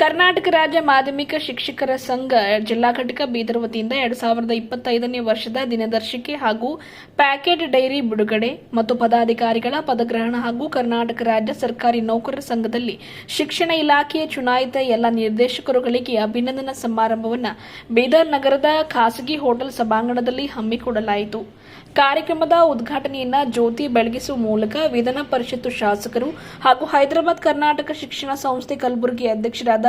ಕರ್ನಾಟಕ ರಾಜ್ಯ ಮಾಧ್ಯಮಿಕ ಶಿಕ್ಷಕರ ಸಂಘ ಜಿಲ್ಲಾ ಘಟಕ ಬೀದರ್ ವತಿಯಿಂದ ಎರಡ್ ಸಾವಿರದ ಇಪ್ಪತ್ತೈದನೇ ವರ್ಷದ ದಿನದರ್ಶಿಕೆ ಹಾಗೂ ಪ್ಯಾಕೆಟ್ ಡೈರಿ ಬಿಡುಗಡೆ ಮತ್ತು ಪದಾಧಿಕಾರಿಗಳ ಪದಗ್ರಹಣ ಹಾಗೂ ಕರ್ನಾಟಕ ರಾಜ್ಯ ಸರ್ಕಾರಿ ನೌಕರರ ಸಂಘದಲ್ಲಿ ಶಿಕ್ಷಣ ಇಲಾಖೆಯ ಚುನಾಯಿತ ಎಲ್ಲ ನಿರ್ದೇಶಕರುಗಳಿಗೆ ಅಭಿನಂದನಾ ಸಮಾರಂಭವನ್ನು ಬೀದರ್ ನಗರದ ಖಾಸಗಿ ಹೋಟೆಲ್ ಸಭಾಂಗಣದಲ್ಲಿ ಹಮ್ಮಿಕೊಳ್ಳಲಾಯಿತು ಕಾರ್ಯಕ್ರಮದ ಉದ್ಘಾಟನೆಯನ್ನ ಜ್ಯೋತಿ ಬೆಳಗಿಸುವ ಮೂಲಕ ವಿಧಾನ ಪರಿಷತ್ತು ಶಾಸಕರು ಹಾಗೂ ಹೈದರಾಬಾದ್ ಕರ್ನಾಟಕ ಶಿಕ್ಷಣ ಸಂಸ್ಥೆ ಕಲಬುರಗಿ ಅಧ್ಯಕ್ಷರಾದ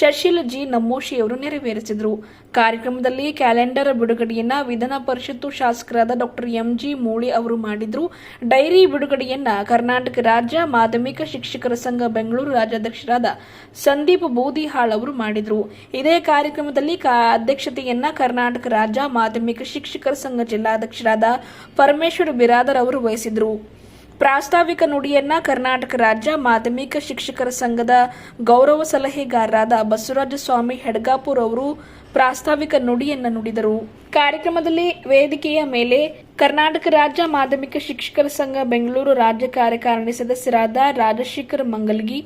ಶಶಿಲ್ ಜಿ ನಮ್ಮೋಶಿ ಅವರು ನೆರವೇರಿಸಿದರು. ಕಾರ್ಯಕ್ರಮದಲ್ಲಿ ಕ್ಯಾಲೆಂಡರ್ ಬಿಡುಗಡೆಯನ್ನ ವಿಧಾನ ಪರಿಷತ್ತು ಶಾಸಕರಾದ ಡಾಕ್ಟರ್ ಎಂಜಿ ಮೂಳಿ ಅವರು ಮಾಡಿದ್ರು. ಡೈರಿ ಬಿಡುಗಡೆಯನ್ನ ಕರ್ನಾಟಕ ರಾಜ್ಯ ಮಾಧ್ಯಮಿಕ ಶಿಕ್ಷಕರ ಸಂಘ ಬೆಂಗಳೂರು ರಾಜ್ಯಾಧ್ಯಕ್ಷರಾದ ಸಂದೀಪ್ ಬೂದಿಹಾಳ್ ಅವರು ಮಾಡಿದ್ರು. ಇದೇ ಕಾರ್ಯಕ್ರಮದಲ್ಲಿ ಅಧ್ಯಕ್ಷತೆಯನ್ನ ಕರ್ನಾಟಕ ರಾಜ್ಯ ಮಾಧ್ಯಮಿಕ ಶಿಕ್ಷಕರ ಸಂಘ ಜಿಲ್ಲಾಧ್ಯಕ್ಷರಾದ ಪರಮೇಶ್ವರ್ ಬಿರಾದರ್ ಅವರು ವಹಿಸಿದ್ರು. ಪ್ರಾಸ್ತಾವಿಕ ನುಡಿಯನ್ನ ಕರ್ನಾಟಕ ರಾಜ್ಯ ಮಾಧ್ಯಮಿಕ ಶಿಕ್ಷಕರ ಸಂಘದ ಗೌರವ ಸಲಹೆಗಾರರಾದ ಬಸವರಾಜ ಸ್ವಾಮಿ ಹೆಡ್ಗಾಪುರ್ ಅವರು ಪ್ರಾಸ್ತಾವಿಕ ನುಡಿಯನ್ನ ನುಡಿದರು. ಕಾರ್ಯಕ್ರಮದಲ್ಲಿ ವೇದಿಕೆಯ ಮೇಲೆ ಕರ್ನಾಟಕ ರಾಜ್ಯ ಮಾಧ್ಯಮಿಕ ಶಿಕ್ಷಕರ ಸಂಘ ಬೆಂಗಳೂರು ರಾಜ್ಯ ಕಾರ್ಯಕಾರಿಣಿ ಸದಸ್ಯರಾದ ರಾಜಶೇಖರ್ ಮಂಗಲ್ಗಿ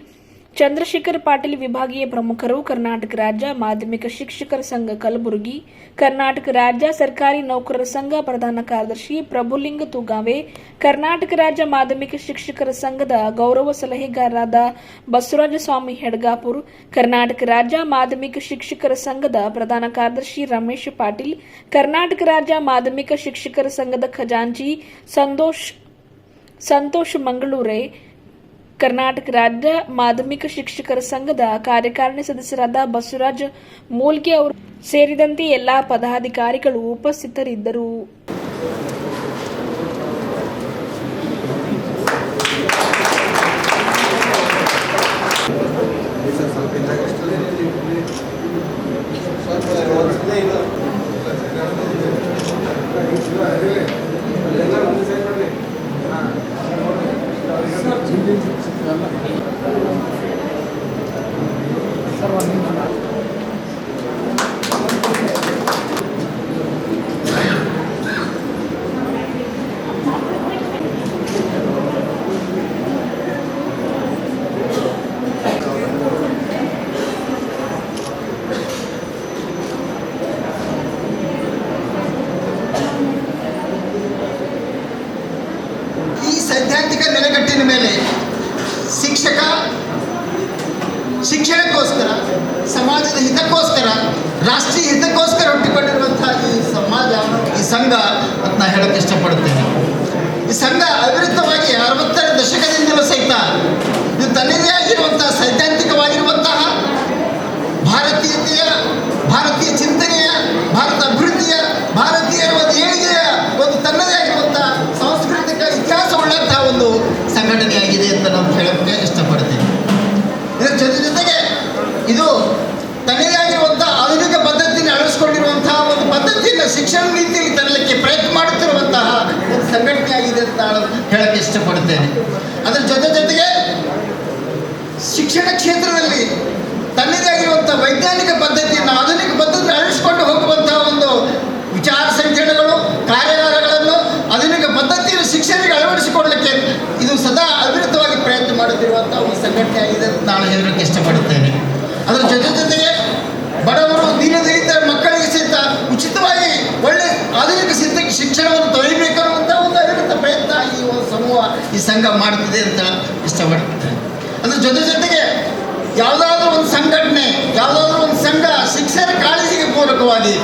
ಚಂದ್ರಶೇಖರ್ ಪಾಟೀಲ್ ವಿಭಾಗೀಯ ಪ್ರಮುಖರು, ಕರ್ನಾಟಕ ರಾಜ್ಯ ಮಾಧ್ಯಮಿಕ ಶಿಕ್ಷಕರ ಸಂಘ ಕಲಬುರಗಿ, ಕರ್ನಾಟಕ ರಾಜ್ಯ ಸರ್ಕಾರಿ ನೌಕರರ ಸಂಘ ಪ್ರಧಾನ ಕಾರ್ಯದರ್ಶಿ ಪ್ರಭುಲಿಂಗ ತುಗಾವೆ, ಕರ್ನಾಟಕ ರಾಜ್ಯ ಮಾಧ್ಯಮಿಕ ಶಿಕ್ಷಕರ ಸಂಘದ ಗೌರವ ಸಲಹೆಗಾರರಾದ ಬಸವರಾಜ ಸ್ವಾಮಿ ಹೆಡ್ಗಾಪುರ್, ಕರ್ನಾಟಕ ರಾಜ್ಯ ಮಾಧ್ಯಮಿಕ ಶಿಕ್ಷಕರ ಸಂಘದ ಪ್ರಧಾನ ಕಾರ್ಯದರ್ಶಿ ರಮೇಶ್ ಪಾಟೀಲ್, ಕರ್ನಾಟಕ ರಾಜ್ಯ ಮಾಧ್ಯಮಿಕ ಶಿಕ್ಷಕರ ಸಂಘದ ಖಜಾಂಚಿ ಸಂತೋಷ್ ಸಂತೋಷ್ ಮಂಗಳೂರೆ ಕರ್ನಾಟಕ ರಾಜ್ಯ ಮಾಧ್ಯಮಿಕ ಶಿಕ್ಷಕರ ಸಂಘದ ಕಾರ್ಯಕಾರಿಣಿ ಸದಸ್ಯರಾದ ಬಸವರಾಜ್ ಮೂಲ್ಕೆ ಅವರು ಸೇರಿದಂತೆ ಎಲ್ಲಾ ಪದಾಧಿಕಾರಿಗಳು ಉಪಸ್ಥಿತರಿದ್ದರು. すみません。ಇದು ತನ್ನದೇ ಆಗಿರುವಂತಹ ಸೈದ್ಧಾಂತಿಕವಾಗಿರುವಂತಹ ಭಾರತೀಯತೆಯ, ಭಾರತೀಯ ಚಿಂತನೆಯ, ಭಾರತ ಅಭಿವೃದ್ಧಿಯ ಭಾರತೀಯರ ಒಂದು ಏಳಿಗೆಯ ಒಂದು ತನ್ನದೇ ಆಗಿರುವಂತಹ ಸಾಂಸ್ಕೃತಿಕ ಇತಿಹಾಸವುಳ್ಳಂತಹ ಒಂದು ಸಂಘಟನೆಯಾಗಿದೆ ಅಂತ ನಾನು ಹೇಳೋಕ್ಕೆ ಇಷ್ಟಪಡ್ತೇನೆ. ಇದರ ಜೊತೆ ಜೊತೆಗೆ ಇದು ತನ್ನದೇ ಆಗಿರುವಂತಹ ಆಧುನಿಕ ಪದ್ಧತಿಯನ್ನು ಅಳವಡಿಸಿಕೊಂಡಿರುವಂತಹ ಒಂದು ಪದ್ಧತಿಯನ್ನು ಶಿಕ್ಷಣ ನೀತಿಯಲ್ಲಿ ತರಲಿಕ್ಕೆ ಪ್ರಯತ್ನ ಮಾಡುತ್ತಿರುವಂತಹ ಒಂದು ಸಂಘಟನೆಯಾಗಿದೆ ಅಂತ ನಾನು ಹೇಳಕ್ಕೆ ಇಷ್ಟಪಡ್ತೇನೆ. ಅದರ ಜೊತೆ ಜೊತೆಗೆ ಶಿಕ್ಷಣ ಕ್ಷೇತ್ರದಲ್ಲಿ ತನ್ನದೇ ಆಗಿರುವಂಥ ವೈಜ್ಞಾನಿಕ ಪದ್ಧತಿಯನ್ನು ಆಧುನಿಕ ಪದ್ಧತಿ ಅಳಿಸಿಕೊಂಡು ಹೋಗುವಂತಹ ಒಂದು ವಿಚಾರ ಸಂಕಿರಣಗಳು ಕಾರ್ಯಾಗಾರಗಳನ್ನು ಆಧುನಿಕ ಪದ್ಧತಿಯನ್ನು ಶಿಕ್ಷಣಕ್ಕೆ ಅಳವಡಿಸಿಕೊಳ್ಳಲಿಕ್ಕೆ ಇದು ಸದಾ ಅವಿರತವಾಗಿ ಪ್ರಯತ್ನ ಮಾಡುತ್ತಿರುವಂಥ ಒಂದು ಸಂಘಟನೆ ಆಗಿದೆ ನಾನು ಹೇಳಲಿಕ್ಕೆ ಇಷ್ಟಪಡುತ್ತೇನೆ. ಅದರ ಜೊತೆ ಜೊತೆಗೆ ಬಡವರು ದೀನದಲಿತರ ಮಕ್ಕಳಿಗೆ ಸಹಿತ ಉಚಿತವಾಗಿ ಒಳ್ಳೆ ಆಧುನಿಕ ಸಿದ್ಧ ಶಿಕ್ಷಣವನ್ನು ತೊಳಿಬೇಕು ಅನ್ನುವಂಥ ಒಂದು ಅವಿರತ ಪ್ರಯತ್ನ ಈ ಒಂದು ಸಮೂಹ ಈ ಸಂಘ ಮಾಡ್ತದೆ ಅಂತ ಇಷ್ಟಪಡ್ತಾರೆ ಅದ್ರ ಜೊತೆ ಜೊತೆಗೆ ಯಾವುದಾದ್ರೂ ಒಂದು ಸಂಘಟನೆ, ಯಾವುದಾದ್ರೂ ಒಂದು ಸಂಘ ಶಿಕ್ಷಕರ ಕಾಳಜಿಗೆ ಪೂರಕವಾಗಿ,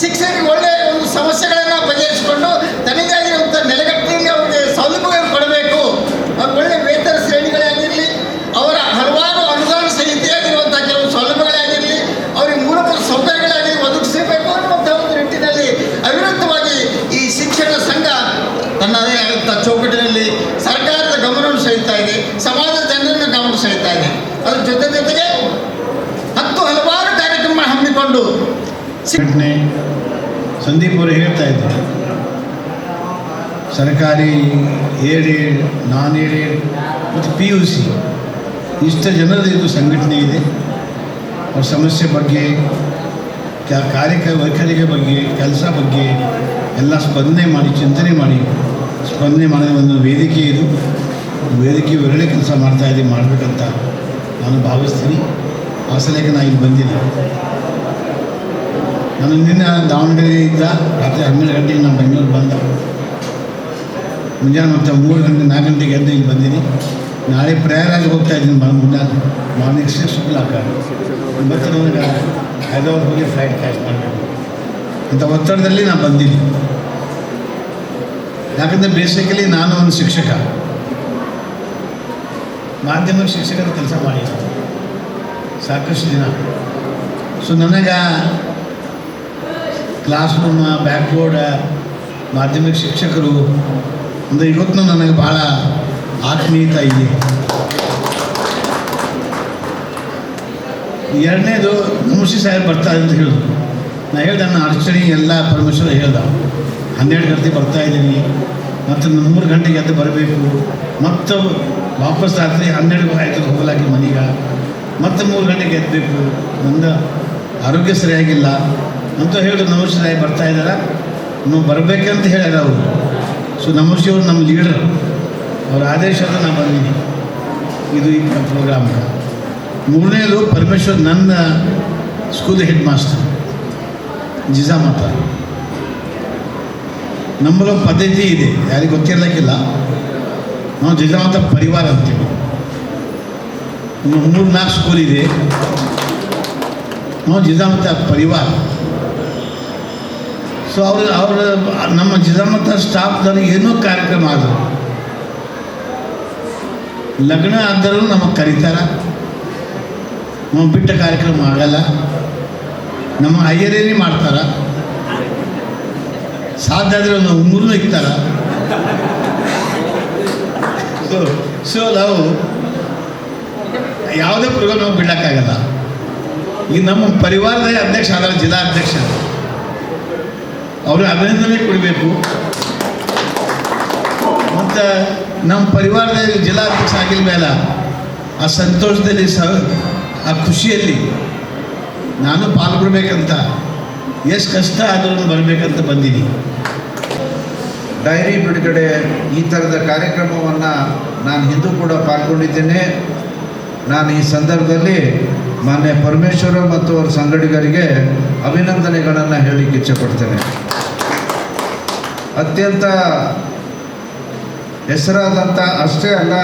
ಶಿಕ್ಷಕರಿಗೆ ಒಳ್ಳೆಯ ಒಂದು ಸಮಸ್ಯೆಗಳನ್ನು ಬಗೆಹರಿಸಿಕೊಂಡು ತನಗೆ ಆಗಿರುವಂಥ ನೆಲೆಗಟ್ಟಿನಲ್ಲಿ ಅವರಿಗೆ ಸೌಲಭ್ಯಗಳನ್ನು ಕೊಡಬೇಕು. ಅವ್ರಿಗೆ ಒಳ್ಳೆಯ ವೇತನ ಶ್ರೇಣಿಗಳಾಗಿರಲಿ, ಅವರ ಹಲವಾರು ಅನುದಾನ ಸಹಿತೆಯಾಗಿರುವಂಥ ಕೆಲವು ಸೌಲಭ್ಯಗಳೇ ಆಗಿರಲಿ ಅವರಿಗೆ ಮೂಲಭೂತ ಸೌಕರ್ಯಗಳಾಗಿ ಒದಗಿಸಬೇಕು ಅನ್ನುವಂಥ ಒಂದು ನಿಟ್ಟಿನಲ್ಲಿ ಅವಿರುದ್ಧವಾಗಿ ಈ ಶಿಕ್ಷಣ ಸಂಘ ತನ್ನದೇ ಆದಂಥ ಚೌಕಟ್ಟಿನಲ್ಲಿ ಸರ್ಕಾರದ ಗಮನವನ್ನು ಸೆಳೀತಾ ಇದೆ ಸಮಾಜದ ಜನರನ್ನು ಗಮನ ಸೆಳೆತಾ ಇದೆ ಅದ್ರ ಜೊತೆ ಜೊತೆಗೆ ಹತ್ತು ಹಲವಾರು ಕಾರ್ಯಕ್ರಮ ಹಮ್ಮಿಕೊಂಡು ಸಂಘಟನೆ ಸಂದೀಪ್ ಅವರು ಹೇಳ್ತಾ ಇದ್ದಾರೆ ಸರ್ಕಾರಿ aided, non aided ಮತ್ತು ಪಿ ಯು ಸಿ ಇಷ್ಟು ಜನರದ್ದು ಇದು ಸಂಘಟನೆ ಇದೆ. ಅವ್ರ ಸಮಸ್ಯೆ ಬಗ್ಗೆ ಕಾರ್ಯಕ ವೈಖರಿಗೆ ಬಗ್ಗೆ, ಕೆಲಸ ಬಗ್ಗೆ ಎಲ್ಲ ಸ್ಪಂದನೆ ಮಾಡಿ, ಚಿಂತನೆ ಮಾಡಿ, ಸ್ಪಂದನೆ ಮಾಡಿದ ಒಂದು ವೇದಿಕೆ ಇದು. ವೇದಿಕೆ ಒಳ್ಳೆ ಕೆಲಸ ಮಾಡ್ತಾ ಇದ್ದೀವಿ ಮಾಡಬೇಕಂತ ನಾನು ಭಾವಿಸ್ತೀನಿ. ಆ ಸಲಕ್ಕೆ ನಾನು ಇಲ್ಲಿ ಬಂದಿಲ್ಲ ನಾನು ನಿನ್ನೆ ದಾವಣಗೆರೆ ಇದ್ದ ರಾತ್ರಿ ಹನ್ನೆರಡು ಗಂಟೆಗೆ ನಾನು ಬೆಂಗಳೂರು ಬಂದ. ಮುಂಜಾನೆ ಮತ್ತೆ ಮೂರು ಗಂಟೆ, ನಾಲ್ಕು ಗಂಟೆಗೆ ಎದ್ದು ಇಲ್ಲಿ ಬಂದೀನಿ ನಾಳೆ ಪ್ರಯಾರಾಗಿ ಹೋಗ್ತಾ ಇದ್ದೀನಿ ಬಾ ಮುಂಜಾನೆ. ಮಾರ್ನಿಂಗ್ ಸಿಕ್ಸ್ ಓ ಕ್ಲಾಕ್ ನನಗೆ ಹೈದರಾಬಾದ್ ಹೋಗಿ ಫ್ಲೈಟ್ ಕ್ಯಾಚ್ ಮಾಡಬೇಕು. ಇಂಥ ಒತ್ತಡದಲ್ಲಿ ನಾನು ಬಂದೀನಿ ಯಾಕಂದರೆ ಬೇಸಿಕಲಿ ನಾನು ಒಂದು ಶಿಕ್ಷಕ. ಮಾಧ್ಯಮಿಕ ಶಿಕ್ಷಕರ ಕೆಲಸ ಮಾಡಿ ಸಾಕಷ್ಟು ದಿನ ಸೊ ನನಗೆ ಕ್ಲಾಸ್ ರೂಮ ಬ್ಯಾಕ್ ಬೋರ್ಡ್ ಮಾಧ್ಯಮಿಕ ಶಿಕ್ಷಕರು ಅಂದರೆ ಇವತ್ತು ನನಗೆ ಭಾಳ ಆತ್ಮೀಯತ ಇದೆ. ಎರಡನೇದು ನಮಸ್ತೆ ಸಾಹೇಬ್ ಬರ್ತಾರೆ ಅಂತ ಹೇಳಿದ್ರು ನಾನು ಹೇಳ್ದೆ ನನ್ನ ಅಡಚಣೆ ಎಲ್ಲ ಪರಮೇಶ್ವರ ಹೇಳ್ದ. ಹನ್ನೆರಡು ಗಂಟೆ ಬರ್ತಾ ಇದ್ದೀನಿ. ಮತ್ತು ಮೂರು ಗಂಟೆಗೆ ಎದ್ದು ಬರಬೇಕು. ಮತ್ತು ವಾಪಸ್ ರಾತ್ರಿ ಹನ್ನೆರಡು ಆಯ್ತು, ಹೋಗಲಾಗಿ ಮನೆಗೆ. ಮತ್ತೆ ಮೂರು ಗಂಟೆಗೆ ಎದ್ದಬೇಕು ನಂದು ಆರೋಗ್ಯ ಸರಿಯಾಗಿಲ್ಲ. ಅಂತ ಹೇಳಿದ್ರು ನಮಶ್ ರಾಯ್ ಬರ್ತಾ ಇದ್ದಾರ ನೀವು ಬರಬೇಕಂತ ಹೇಳ್ಯಾರ ಅವರು. ಸೊ ನಮಶಿ ಅವರು ನಮ್ಮ ಲೀಡರ್ ಅವ್ರ ಆದೇಶದ ನಾನು ಬಂದೀನಿ. ಇದು ಈ ಪ್ರೋಗ್ರಾಮ್ ಮೂರನೇದು, ಪರಮೇಶ್ವರ್ ನನ್ನ ಸ್ಕೂಲ್ ಹೆಡ್ ಮಾಸ್ಟರ್ ಜಿಜಾಮತ ನಮ್ಮಲ್ಲೊಂದು ಪದ್ಧತಿ ಇದೆ. ಯಾರಿಗೆ ಗೊತ್ತಿರಲಿಕ್ಕಿಲ್ಲ. ನಾವು ಜಿಜಾಮತ ಪರಿವಾರ ಅಂತೀವಿ. ಮೂರು, ನಾಲ್ಕು ಸ್ಕೂಲ್ ಇದೆ. ನಾವು ಜಿಜಾಮತ ಪರಿವಾರ. ಸೊ ಅವರು, ಅವರ, ನಮ್ಮ ಜಿಲ್ಲಾಮಂತ ಸ್ಟಾಫ್ದವ್ರಿಗೆ ಏನೋ ಕಾರ್ಯಕ್ರಮ ಆದರು. ಲಗ್ನ ಆದರೂ ನಮಗೆ ಕರೀತಾರ. ನಾವು ಬಿಟ್ಟ ಕಾರ್ಯಕ್ರಮ ಆಗಲ್ಲ. ನಮ್ಮ ಅಯ್ಯರೇನೇ ಮಾಡ್ತಾರ. ಸಾಧ್ಯ ಆದರೆ ಒಂದು ಉಂಗುರು ಇಕ್ತಾರ. ಸೊ ಸೊ ನಾವು ಯಾವುದೇ ಪ್ರೋಗ್ರಾಮ್ ನಾವು ಬಿಡೋಕ್ಕಾಗಲ್ಲ ಈಗ ನಮ್ಮ ಪರಿವಾರದ ಅಧ್ಯಕ್ಷ ಅದರ ಜಿಲ್ಲಾ ಅಧ್ಯಕ್ಷ. ಅವ್ರಿಗೆ ಅಭಿನಂದನೆ ಕೊಡಬೇಕು. ಮತ್ತು ನಮ್ಮ ಪರಿವಾರದ ಜಿಲ್ಲಾ ಅಧ್ಯಕ್ಷ ಆಗಿದ ಮೇಲೆ ಆ ಸಂತೋಷದಲ್ಲಿ ಸ, ಆ ಖುಷಿಯಲ್ಲಿ ನಾನು ಪಾಲ್ಗೊಳ್ಬೇಕಂತ, ಎಷ್ಟು ಕಷ್ಟ ಆದರೂ ಬರಬೇಕಂತ ಬಂದೀನಿ ಡೈರಿ ಬಿಡುಗಡೆ ಈ ಥರದ ಕಾರ್ಯಕ್ರಮವನ್ನು ನಾನು ಹಿಂದೂ ಕೂಡ ಪಾಲ್ಗೊಂಡಿದ್ದೇನೆ. ನಾನು ಈ ಸಂದರ್ಭದಲ್ಲಿ ಮಾನ್ಯ ಪರಮೇಶ್ವರ ಮತ್ತು ಅವರ ಸಂಗಡಿಗರಿಗೆ ಅಭಿನಂದನೆಗಳನ್ನು ಹೇಳಲಿಕ್ಕೆ ಇಚ್ಛೆಪಡ್ತೇನೆ. ಅತ್ಯಂತ ಹೆಸರಾದಂಥ ಅಷ್ಟೇ ಅಲ್ಲ,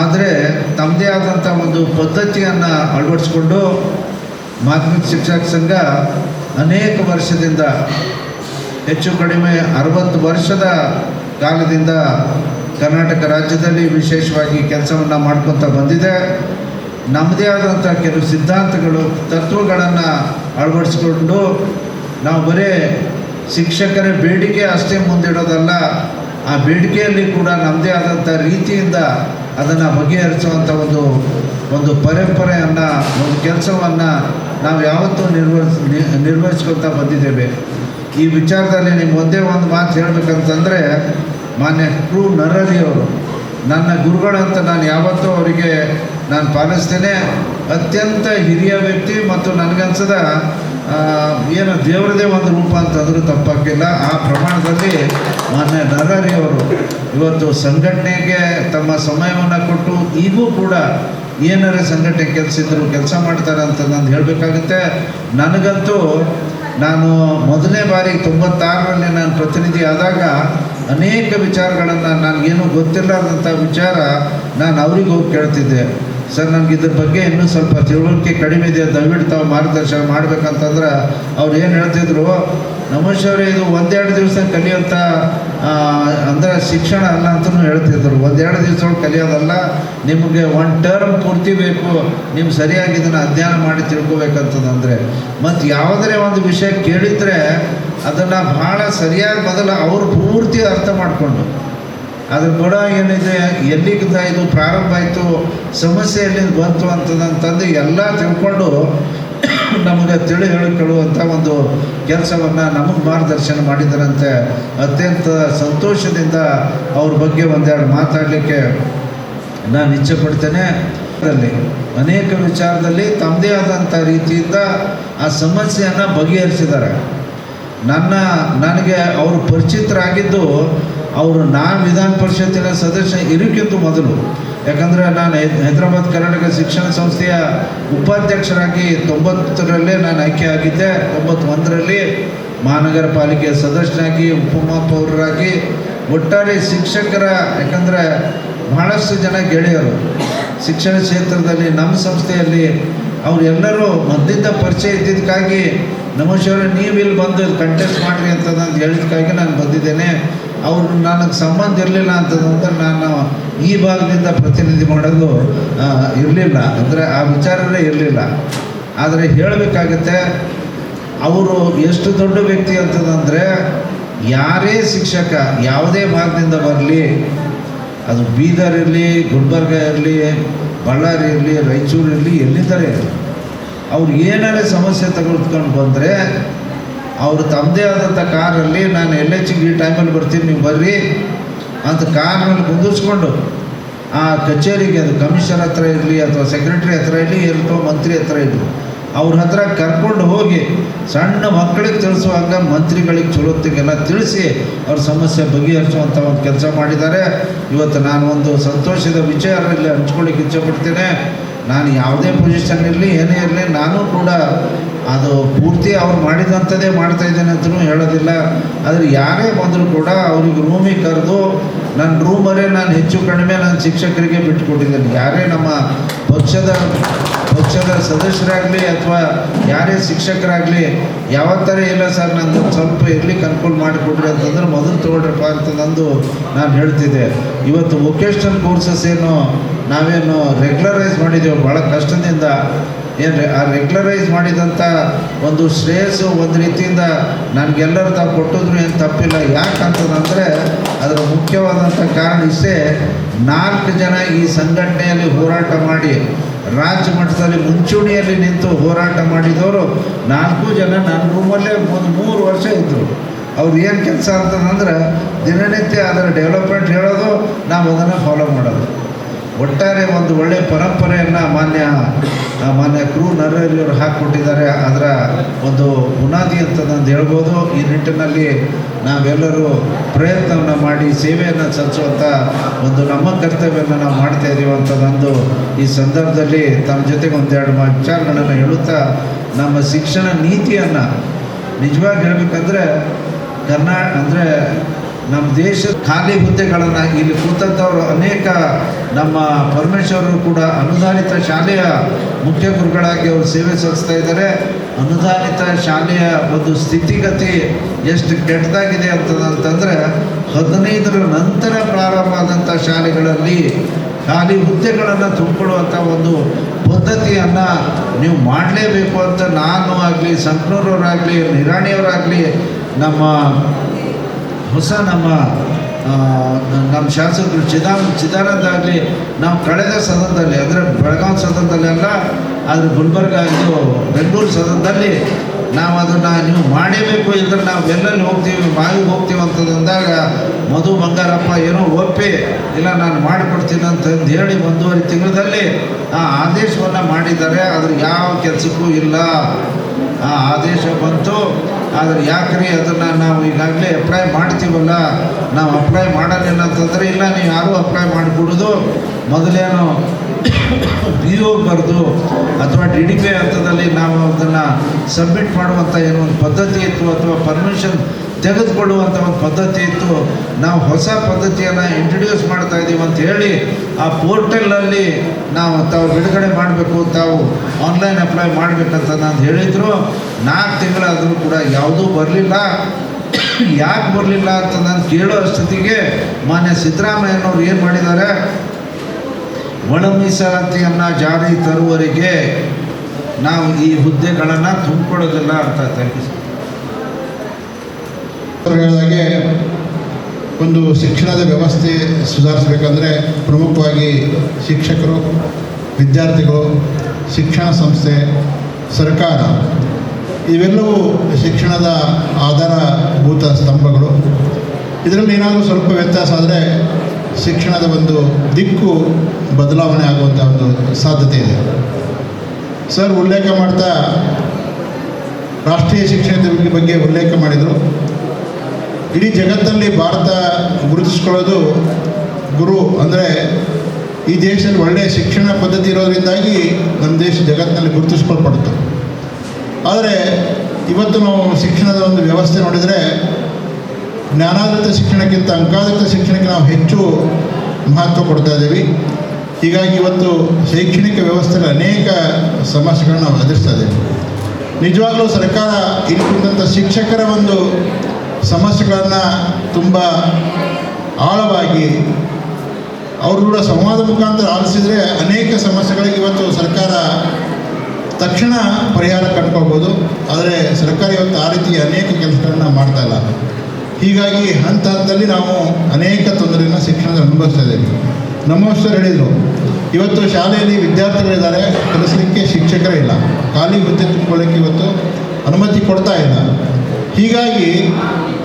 ಆದರೆ ತಮ್ಮದೇ ಆದಂಥ ಒಂದು ಪದ್ಧತಿಯನ್ನು ಅಳವಡಿಸ್ಕೊಂಡು ಮಾಧ್ಯಮಿಕ ಶಿಕ್ಷಕ ಸಂಘ ಅನೇಕ ವರ್ಷದಿಂದ ಹೆಚ್ಚು ಕಡಿಮೆ ಅರವತ್ತು ವರ್ಷದ ಕಾಲದಿಂದ ಕರ್ನಾಟಕ ರಾಜ್ಯದಲ್ಲಿ ವಿಶೇಷವಾಗಿ ಕೆಲಸವನ್ನು ಮಾಡ್ಕೊತ ಬಂದಿದೆ. ನಮ್ಮದೇ ಆದಂಥ ಕೆಲವು ಸಿದ್ಧಾಂತಗಳು, ತತ್ವಗಳನ್ನು ಅಳವಡಿಸ್ಕೊಂಡು ನಾವು ಬರೀ ಶಿಕ್ಷಕರ ಬೇಡಿಕೆ ಅಷ್ಟೇ ಮುಂದಿಡೋದಲ್ಲ, ಆ ಬೇಡಿಕೆಯಲ್ಲಿ ಕೂಡ ನಮ್ಮದೇ ಆದಂಥ ರೀತಿಯಿಂದ ಅದನ್ನು ಬಗೆಹರಿಸುವಂಥ ಒಂದು ಒಂದು ಪರಂಪರೆಯನ್ನು, ಒಂದು ಕೆಲಸವನ್ನು ನಾವು ಯಾವತ್ತೂ ನಿರ್ವಹಿಸ್ ನಿರ್ವಹಿಸ್ಕೊಳ್ತಾ ಬಂದಿದ್ದೇವೆ. ಈ ವಿಚಾರದಲ್ಲಿ ನಿಮ್ಮ ಒಂದೇ ಒಂದು ಮಾತು ಹೇಳಬೇಕಂತಂದರೆ, ಮಾನ್ಯ ಕ್ರೂ ನರರಿಯವರು ನನ್ನ ಗುರುಗಳಂತ ನಾನು ಯಾವತ್ತೂ ಅವರಿಗೆ ನಾನು ಪಾಲಿಸ್ತೇನೆ ಅತ್ಯಂತ ಹಿರಿಯ ವ್ಯಕ್ತಿ ಮತ್ತು ನನಗನ್ಸದ ಏನು ದೇವರದೇ ಒಂದು ರೂಪ ಅಂತಂದರೂ ತಪ್ಪಾಗಿಲ್ಲ ಆ ಪ್ರಮಾಣದಲ್ಲಿ ಮಾನ್ಯ ನರರಿಯವರು ಇವತ್ತು ಸಂಘಟನೆಗೆ ತಮ್ಮ ಸಮಯವನ್ನು ಕೊಟ್ಟು ಈಗೂ ಕೂಡ ಏನಾರ ಸಂಘಟನೆ ಕೆಲಸ ಇದ್ದರೂ ಕೆಲಸ ಮಾಡ್ತಾರೆ ಅಂತ ನಾನು ಹೇಳಬೇಕಾಗುತ್ತೆ. ನನಗಂತೂ ನಾನು ಮೊದಲನೇ ಬಾರಿ ತೊಂಬತ್ತಾರರಲ್ಲಿ ನಾನು ಪ್ರತಿನಿಧಿ ಆದಾಗ ಅನೇಕ ವಿಚಾರಗಳನ್ನು ನನಗೇನು ಗೊತ್ತಿಲ್ಲದಂಥ ವಿಚಾರ ನಾನು ಅವ್ರಿಗೆ ಹೋಗಿ ಕೇಳ್ತಿದ್ದೆ. ಸರ್, ನನಗೆ ಇದ್ರ ಬಗ್ಗೆ ಇನ್ನೂ ಸ್ವಲ್ಪ ತಿಳುವಳಿಕೆ ಕಡಿಮೆ ಇದೆ, ದಯವಿಟ್ಟು ತಾವು ಮಾರ್ಗದರ್ಶನ ಮಾಡ್ಬೇಕಂತಂದ್ರೆ ಅವ್ರು ಏನು ಹೇಳ್ತಿದ್ರು ನಮಸ್ಕಾರ ಇದು ಒಂದೆರಡು ದಿವಸ ಕಲಿಯೋಂಥ ಅಂದರೆ ಶಿಕ್ಷಣ ಅಲ್ಲ ಅಂತಲೂ ಹೇಳ್ತಿದ್ರು. ಒಂದೆರಡು ದಿವಸ ಒಳಗೆ ಕಲಿಯೋದಲ್ಲ, ನಿಮಗೆ ಒನ್ ಟರ್ಮ್ ಪೂರ್ತಿ ಬೇಕು. ನೀವು ಸರಿಯಾಗಿ ಇದನ್ನು ಅಧ್ಯಯನ ಮಾಡಿ ತಿಳ್ಕೊಬೇಕಂತಂದರೆ ಮತ್ತು ಯಾವುದೇ ಒಂದು ವಿಷಯ ಕೇಳಿದರೆ, ಅದನ್ನು ಭಾಳ ಸರಿಯಾಗಿ ಮೊದಲು ಅವರು ಪೂರ್ತಿ ಅರ್ಥ ಮಾಡಿಕೊಂಡು. ಅದ್ರ ಕೂಡ ಏನಿದೆ ಎಲ್ಲಿಗಿಂತ ಇದು ಪ್ರಾರಂಭ ಆಯಿತು, ಸಮಸ್ಯೆ ಎಲ್ಲಿಂದ ಬಂತು ಅಂತದಂತಂದು ಎಲ್ಲ ತಿಳ್ಕೊಂಡು ನಮಗೆ ತಿಳಿ ಹೇಳಿಕೊಳ್ಳುವಂಥ ಒಂದು ಕೆಲಸವನ್ನು ನಮಗೆ ಮಾರ್ಗದರ್ಶನ ಮಾಡಿದರಂತೆ ಅತ್ಯಂತ ಸಂತೋಷದಿಂದ ಅವ್ರ ಬಗ್ಗೆ ಒಂದೆರಡು ಮಾತಾಡಲಿಕ್ಕೆ ನಾನು ಇಚ್ಛೆ ಪಡ್ತೇನೆ. ಅದರಲ್ಲಿ ಅನೇಕ ವಿಚಾರದಲ್ಲಿ ತಮ್ಮದೇ ಆದಂಥ ರೀತಿಯಿಂದ ಆ ಸಮಸ್ಯೆಯನ್ನು ಬಗೆಹರಿಸಿದ್ದಾರೆ. ನನ್ನ, ನನಗೆ ಅವರು ಪರಿಚಿತರಾಗಿದ್ದು ಅವರು ನಾ ವಿಧಾನ ಪರಿಷತ್ತಿನ ಸದಸ್ಯ ಇರೋಕ್ಕಿಂತ ಮೊದಲು. ಯಾಕಂದರೆ ನಾನು ಹೈದರಾಬಾದ್ ಕರ್ನಾಟಕ ಶಿಕ್ಷಣ ಸಂಸ್ಥೆಯ ಉಪಾಧ್ಯಕ್ಷರಾಗಿ ತೊಂಬತ್ತರಲ್ಲೇ ನಾನು ಆಯ್ಕೆ ಆಗಿದ್ದೆ. ತೊಂಬತ್ತೊಂದರಲ್ಲಿ ಮಹಾನಗರ ಪಾಲಿಕೆಯ ಸದಸ್ಯನಾಗಿ, ಉಪಮಹಾಪೌರರಾಗಿ, ಒಟ್ಟಾರೆ ಶಿಕ್ಷಕರ, ಯಾಕಂದರೆ ಬಹಳಷ್ಟು ಜನ ಗೆಳೆಯರು. ಶಿಕ್ಷಣ ಕ್ಷೇತ್ರದಲ್ಲಿ ನಮ್ಮ ಸಂಸ್ಥೆಯಲ್ಲಿ ಅವರೆಲ್ಲರೂ ಮೊದಲಿಂದ ಪರಿಚಯ ಇದ್ದಿದ್ದಕ್ಕಾಗಿ ನಮಸ್ಕಾರ ನೀವು ಇಲ್ಲಿ ಬಂದು ಕಂಟೆಸ್ಟ್ ಮಾಡಿರಿ ಅಂತ ನಾನು ನಾನು ಬಂದಿದ್ದೇನೆ. ಅವರು ನನಗೆ ಸಂಬಂಧ ಇರಲಿಲ್ಲ ಅಂತಂದ್ರೆ ನಾನು ಈ ಭಾಗದಿಂದ ಪ್ರತಿನಿಧಿ ಮಾಡೋದು ಇರಲಿಲ್ಲ. ಅಂದರೆ ಆ ವಿಚಾರವೇ ಇರಲಿಲ್ಲ. ಆದರೆ ಹೇಳಬೇಕಾಗತ್ತೆ, ಅವರು ಎಷ್ಟು ದೊಡ್ಡ ವ್ಯಕ್ತಿ ಅಂತಂದರೆ ಯಾರೇ ಶಿಕ್ಷಕ ಯಾವುದೇ ಭಾಗದಿಂದ ಬರಲಿ, ಅದು ಬೀದರ್ ಇರಲಿ, ಗುಲ್ಬರ್ಗ ಇರಲಿ, ಬಳ್ಳಾರಿ ಇರಲಿ, ರಾಯಚೂರು ಇರಲಿ, ಎಲ್ಲಿದ್ದಾರೆ ಅವ್ರು ಏನಾರೇ ಸಮಸ್ಯೆ ತಗೊಳ್ತ್ಕೊಂಡು ಬಂದರೆ ಅವರು ತಮ್ಮದೇ ಆದಂಥ ಕಾರಲ್ಲಿ ನಾನು ಎಲ್ ಎಚ್ ಈ ಟೈಮಲ್ಲಿ ಬರ್ತೀನಿ, ನೀವು ಬರ್ರಿ ಅಂತ ಕಾರ್ ಮೇಲೆ ಕುಂದಿಸ್ಕೊಂಡು ಆ ಕಚೇರಿಗೆ ಅದು ಕಮಿಷನರ್ ಹತ್ರ ಇರಲಿ ಅಥವಾ ಸೆಕ್ರೆಟ್ರಿ ಹತ್ರ ಇರಲಿ ಅಥವಾ ಮಂತ್ರಿ ಹತ್ರ ಇರಲಿ, ಅವ್ರ ಹತ್ರ ಕರ್ಕೊಂಡು ಹೋಗಿ ಸಣ್ಣ ಮಕ್ಕಳಿಗೆ ತಿಳಿಸುವಾಗ ಮಂತ್ರಿಗಳಿಗೆ ಚಲೋತ್ತಿಗೆಲ್ಲ ತಿಳಿಸಿ ಅವ್ರ ಸಮಸ್ಯೆ ಬಗೆಹರಿಸುವಂಥ ಒಂದು ಕೆಲಸ ಮಾಡಿದ್ದಾರೆ. ಇವತ್ತು ನಾನು ಒಂದು ಸಂತೋಷದ ವಿಚಾರದಲ್ಲಿ ಹಂಚ್ಕೊಳ್ಳಿಕ್ಕೆ ಇಚ್ಛೆಪಡ್ತೇನೆ ನಾನು ಯಾವುದೇ ಪೊಸಿಷನ್ ಇರಲಿ, ಏನೇ ಇರಲಿ, ನಾನು ಕೂಡ ಅದು ಪೂರ್ತಿ ಅವ್ರು ಮಾಡಿದಂಥದ್ದೇ ಮಾಡ್ತಾ ಇದ್ದೇನೆ ಅಂತಲೂ ಹೇಳೋದಿಲ್ಲ. ಆದರೆ ಯಾರೇ ಬಂದರೂ ಕೂಡ ಅವ್ರಿಗೆ ರೂಮಿಗೆ ಕರೆದು ನನ್ನ ರೂಮರೇ ನಾನು ಹೆಚ್ಚು ಕಡಿಮೆ ನಾನು ಶಿಕ್ಷಕರಿಗೆ ಬಿಟ್ಟುಕೊಟ್ಟಿದ್ದೇನೆ ಯಾರೇ ನಮ್ಮ ಪಕ್ಷದ ಪಕ್ಷದ ಸದಸ್ಯರಾಗಲಿ ಅಥವಾ ಯಾರೇ ಶಿಕ್ಷಕರಾಗಲಿ, ಯಾವತ್ತರ ಇಲ್ಲ ಸರ್, ನಂದು ಸ್ವಲ್ಪ ಇರಲಿ ಅನುಕೂಲ ಮಾಡಿಕೊಡ್ರಿ ಅಂತಂದ್ರೆ ಮೊದಲು ತೊಗೊಳ್ರಪ್ಪ ಅಂತ ನಂದು ನಾನು ಹೇಳ್ತಿದ್ದೆ. ಇವತ್ತು ವೊಕೇಶ್ನಲ್ ಕೋರ್ಸಸ್ ಏನು ನಾವೇನು ರೆಗ್ಯುಲರೈಸ್ ಮಾಡಿದ್ದೇವೆ ಭಾಳ ಕಷ್ಟದಿಂದ. ಏನು ಆ ರೆಗ್ಯುಲರೈಸ್ ಮಾಡಿದಂಥ ಒಂದು ಶ್ರೇಯಸ್ಸು ಒಂದು ರೀತಿಯಿಂದ ನನಗೆಲ್ಲರೂ ತಾವು ಕೊಟ್ಟಿದ್ರು ಏನು ತಪ್ಪಿಲ್ಲ. ಯಾಕಂತಂದರೆ ಅದರ ಮುಖ್ಯವಾದಂಥ ಕಾರಣ ಇಷ್ಟೇ, ನಾಲ್ಕು ಜನ ಈ ಸಂಘಟನೆಯಲ್ಲಿ ಹೋರಾಟ ಮಾಡಿ ರಾಜ್ಯ ಮಟ್ಟದಲ್ಲಿ ಮುಂಚೂಣಿಯಲ್ಲಿ ನಿಂತು ಹೋರಾಟ ಮಾಡಿದವರು ನಾಲ್ಕು ಜನ ನನ್ನ ರೂಮಲ್ಲೇ ಒಂದು ಮೂರು ವರ್ಷ ಇದ್ದರು ಅವ್ರು ಏನು ಕೆಲಸ ಅಂತಂದ್ರೆ ದಿನನಿತ್ಯ ಅದರ ಡೆವಲಪ್ಮೆಂಟ್ ಹೇಳೋದು, ನಾವು ಅದನ್ನು ಫಾಲೋ ಮಾಡೋದು. ಒಟ್ಟಾರೆ ಒಂದು ಒಳ್ಳೆಯ ಪರಂಪರೆಯನ್ನು ಮಾನ್ಯ ಮಾನ್ಯ ಕ್ರೂ ನರಹರಿಯವರು ಹಾಕಿಕೊಟ್ಟಿದ್ದಾರೆ. ಅದರ ಒಂದು ಬುನಾದಿ ಅಂತ ಹೇಳ್ಬೋದು. ಈ ನಿಟ್ಟಿನಲ್ಲಿ ನಾವೆಲ್ಲರೂ ಪ್ರಯತ್ನವನ್ನು ಮಾಡಿ, ಸೇವೆಯನ್ನು ಸಲ್ಲಿಸುವಂಥ ಒಂದು ನಮ್ಮ ಕರ್ತವ್ಯವನ್ನು ನಾವು ಮಾಡ್ತಾ ಇದ್ದೀವಿ ಈ ಸಂದರ್ಭದಲ್ಲಿ ತಮ್ಮ ಜೊತೆಗೆ ಒಂದೆರಡು ವಿಚಾರಗಳನ್ನು ಹೇಳುತ್ತಾ, ನಮ್ಮ ಶಿಕ್ಷಣ ನೀತಿಯನ್ನು ನಿಜವಾಗಿ ಹೇಳಬೇಕಂದ್ರೆ ಕರ್ನಾ, ಅಂದರೆ ನಮ್ಮ ದೇಶದ ಖಾಲಿ ಹುದ್ದೆಗಳನ್ನು ಇಲ್ಲಿ ಕೂತಂಥವರು ಅನೇಕ ನಮ್ಮ ಪರಮೇಶ್ವರರು ಕೂಡ ಅನುದಾನಿತ ಶಾಲೆಯ ಮುಖ್ಯ ಗುರುಗಳಾಗಿ ಅವರು ಸೇವೆ ಸಲ್ಲಿಸ್ತಾ ಇದ್ದಾರೆ. ಅನುದಾನಿತ ಶಾಲೆಯ ಒಂದು ಸ್ಥಿತಿಗತಿ ಎಷ್ಟು ಕೆಟ್ಟದಾಗಿದೆ ಅಂತಂದ್ರೆ ಹದಿನೈದರ ನಂತರ ಪ್ರಾರಂಭ ಆದಂಥ ಶಾಲೆಗಳಲ್ಲಿ ಖಾಲಿ ಹುದ್ದೆಗಳನ್ನು ತುಂಬಿಕೊಳ್ಳುವಂಥ ಒಂದು ಪದ್ಧತಿಯನ್ನು ನೀವು ಮಾಡಲೇಬೇಕು ಅಂತ ನಾನು ಆಗಲಿ, ಸಂಕ್ನೂರವರಾಗಲಿ, ನಿರಾಣಿಯವರಾಗಲಿ ನಮ್ಮ ಹೊಸ ನಮ್ಮ ನಮ್ಮ ಶಾಸಕರು ಚಿದಾನ ಚಿದಾನಂದ ಆಗಲಿ ನಾವು ಕಳೆದ ಸದನದಲ್ಲಿ, ಅಂದರೆ ಬೆಳಗಾವಿ ಸದನದಲ್ಲಿ ಅಲ್ಲ, ಆದರೆ ಗುಲ್ಬರ್ಗ ಇದು ಬೆಂಗಳೂರು ಸದನದಲ್ಲಿ ನಾವು ಅದನ್ನು ನೀವು ಮಾಡಬೇಕು ಇದ್ರೆ ನಾವು ಎಲ್ಲೆಲ್ಲಿ ಹೋಗ್ತೀವಿ, ಬಾವಿಗೆ ಹೋಗ್ತೀವಿ ಅಂತಂದಾಗ ಮಧು ಬಂಗಾರಪ್ಪ ಏನೋ ಒಪ್ಪಿ, ಇಲ್ಲ ನಾನು ಮಾಡಿಕೊಡ್ತೀನಿ ಅಂತಂದು ಹೇಳಿ ಒಂದೂವರೆ ತಿಂಗಳಲ್ಲಿ ಆ ಆದೇಶವನ್ನು ಮಾಡಿದ್ದಾರೆ. ಅದ್ರ ಯಾವ ಕೆಲಸಕ್ಕೂ ಇಲ್ಲ. ಆ ಆದೇಶ ಬಂತು. ಆದರೆ ಯಾಕ್ರಿ ಅದನ್ನು ನಾವು ಈಗಾಗಲೇ ಅಪ್ಲೈ ಮಾಡ್ತೀವಲ್ಲ, ನಾವು ಅಪ್ಲೈ ಮಾಡೋಲ್ಲ ಅಂತಂದರೆ ಇಲ್ಲ, ನೀವು ಯಾರೂ ಅಪ್ಲೈ ಮಾಡಿಬಿಡೋದು ಮೊದಲೇನು ಬಿ ಒ ಬರೆದು ಅಥವಾ ಡಿ ಡಿ ಪಿ ಹಂತದಲ್ಲಿ ನಾವು ಅದನ್ನು ಸಬ್ಮಿಟ್ ಮಾಡುವಂಥ ಏನೋ ಒಂದು ಪದ್ಧತಿ ಇತ್ತು ಅಥವಾ ಪರ್ಮಿಷನ್ ತೆಗೆದುಕೊಳ್ಳುವಂಥ ಒಂದು ಪದ್ಧತಿ ಇತ್ತು, ನಾವು ಹೊಸ ಪದ್ಧತಿಯನ್ನು ಇಂಟ್ರಡ್ಯೂಸ್ ಮಾಡ್ತಾ ಇದ್ದೀವಿ ಅಂತ ಹೇಳಿ ಆ ಪೋರ್ಟಲಲ್ಲಿ ನಾವು ತಾವು ಬಿಡುಗಡೆ ಮಾಡಬೇಕು, ತಾವು ಆನ್ಲೈನ್ ಅಪ್ಲೈ ಮಾಡಬೇಕಂತ ನಾನು ಹೇಳಿದ್ರು. ನಾಲ್ಕು ತಿಂಗಳಾದರೂ ಕೂಡ ಯಾವುದೂ ಬರಲಿಲ್ಲ. ಯಾಕೆ ಬರಲಿಲ್ಲ ಅಂತ ನಾನು ಕೇಳೋ ಅಷ್ಟೊತ್ತಿಗೆ ಮಾನ್ಯ ಸಿದ್ದರಾಮಯ್ಯನವ್ರು ಏನು ಮಾಡಿದ್ದಾರೆ? ಒಳ ಮೀಸಲಾತಿಯನ್ನು ಜಾರಿ ತರುವವರಿಗೆ ನಾವು ಈ ಹುದ್ದೆಗಳನ್ನು ತುಂಬಿಕೊಳ್ಳೋದಿಲ್ಲ ಅಂತ ತಿಳಿಸಿದಾಗೆ ಒಂದು ಶಿಕ್ಷಣದ ವ್ಯವಸ್ಥೆ ಸುಧಾರಿಸಬೇಕಂದ್ರೆ ಪ್ರಮುಖವಾಗಿ ಶಿಕ್ಷಕರು, ವಿದ್ಯಾರ್ಥಿಗಳು, ಶಿಕ್ಷಣ ಸಂಸ್ಥೆ, ಸರ್ಕಾರ, ಇವೆಲ್ಲವೂ ಶಿಕ್ಷಣದ ಆಧಾರಭೂತ ಸ್ತಂಭಗಳು. ಇದರಲ್ಲಿ ಏನಾದರೂ ಸ್ವಲ್ಪ ವ್ಯತ್ಯಾಸ ಆದರೆ ಶಿಕ್ಷಣದ ಒಂದು ದಿಕ್ಕು ಬದಲಾವಣೆ ಆಗುವಂಥ ಒಂದು ಸಾಧ್ಯತೆ ಇದೆ. ಸರ್, ಉಲ್ಲೇಖ ಮಾಡ್ತಾ ರಾಷ್ಟ್ರೀಯ ಶಿಕ್ಷಣದ ಬಗ್ಗೆ ಉಲ್ಲೇಖ ಮಾಡಿದರು. ಇಡೀ ಜಗತ್ತಲ್ಲಿ ಭಾರತ ಗುರುತಿಸ್ಕೊಳ್ಳೋದು ಗುರು ಅಂದರೆ ಈ ದೇಶದಲ್ಲಿ ಒಳ್ಳೆಯ ಶಿಕ್ಷಣ ಪದ್ಧತಿ ಇರೋದರಿಂದಾಗಿ ನಮ್ಮ ದೇಶ ಜಗತ್ತಿನಲ್ಲಿ ಗುರುತಿಸ್ಕೊಳ್ಪಡ್ತು ಆದರೆ ಇವತ್ತು ನಾವು ಶಿಕ್ಷಣದ ಒಂದು ವ್ಯವಸ್ಥೆ ನೋಡಿದರೆ ಜ್ಞಾನಾಧಾರಿತ ಶಿಕ್ಷಣಕ್ಕಿಂತ ಅಂಕಾಧಾರಿತ ಶಿಕ್ಷಣಕ್ಕೆ ನಾವು ಹೆಚ್ಚು ಮಹತ್ವ ಕೊಡ್ತಾ ಇದ್ದೀವಿ. ಹೀಗಾಗಿ ಇವತ್ತು ಶೈಕ್ಷಣಿಕ ವ್ಯವಸ್ಥೆಯಲ್ಲಿ ಅನೇಕ ಸಮಸ್ಯೆಗಳನ್ನು ನಾವು ಎದುರಿಸ್ತಾ ಇದ್ದೀವಿ. ನಿಜವಾಗ್ಲೂ ಸರ್ಕಾರ ಇಲ್ಲಿ ಕುರಿತಂಥ ಶಿಕ್ಷಕರ ಒಂದು ಸಮಸ್ಯೆಗಳನ್ನು ತುಂಬ ಆಳವಾಗಿ ಅವರು ಕೂಡ ಸಂವಾದ ಮುಖಾಂತರ ಆಲಿಸಿದರೆ ಅನೇಕ ಸಮಸ್ಯೆಗಳಿಗೆ ಇವತ್ತು ಸರ್ಕಾರ ತಕ್ಷಣ ಪರಿಹಾರ ಕಟ್ಕೋಬೋದು ಆದರೆ ಸರ್ಕಾರ ಇವತ್ತು ಆ ರೀತಿ ಅನೇಕ ಕೆಲಸಗಳನ್ನು ಮಾಡ್ತಾ ಇಲ್ಲ. ಹೀಗಾಗಿ ಹಂತ ಹಂತದಲ್ಲಿ ನಾವು ಅನೇಕ ತೊಂದರೆಯನ್ನು ಶಿಕ್ಷಣದಲ್ಲಿ ಅನುಭವಿಸ್ತಾ ಇದ್ದೀವಿ. ನಮ್ಮಷ್ಟರು ಹೇಳಿದರು, ಇವತ್ತು ಶಾಲೆಯಲ್ಲಿ ವಿದ್ಯಾರ್ಥಿಗಳಿದ್ದಾರೆ, ಕಲಿಸಲಿಕ್ಕೆ ಶಿಕ್ಷಕರೇ ಇಲ್ಲ. ಖಾಲಿ ಹುದ್ದೆ ತುಂಬಿಕೊಳ್ಳೋಕ್ಕೆ ಇವತ್ತು ಅನುಮತಿ ಕೊಡ್ತಾ ಇಲ್ಲ. ಹೀಗಾಗಿ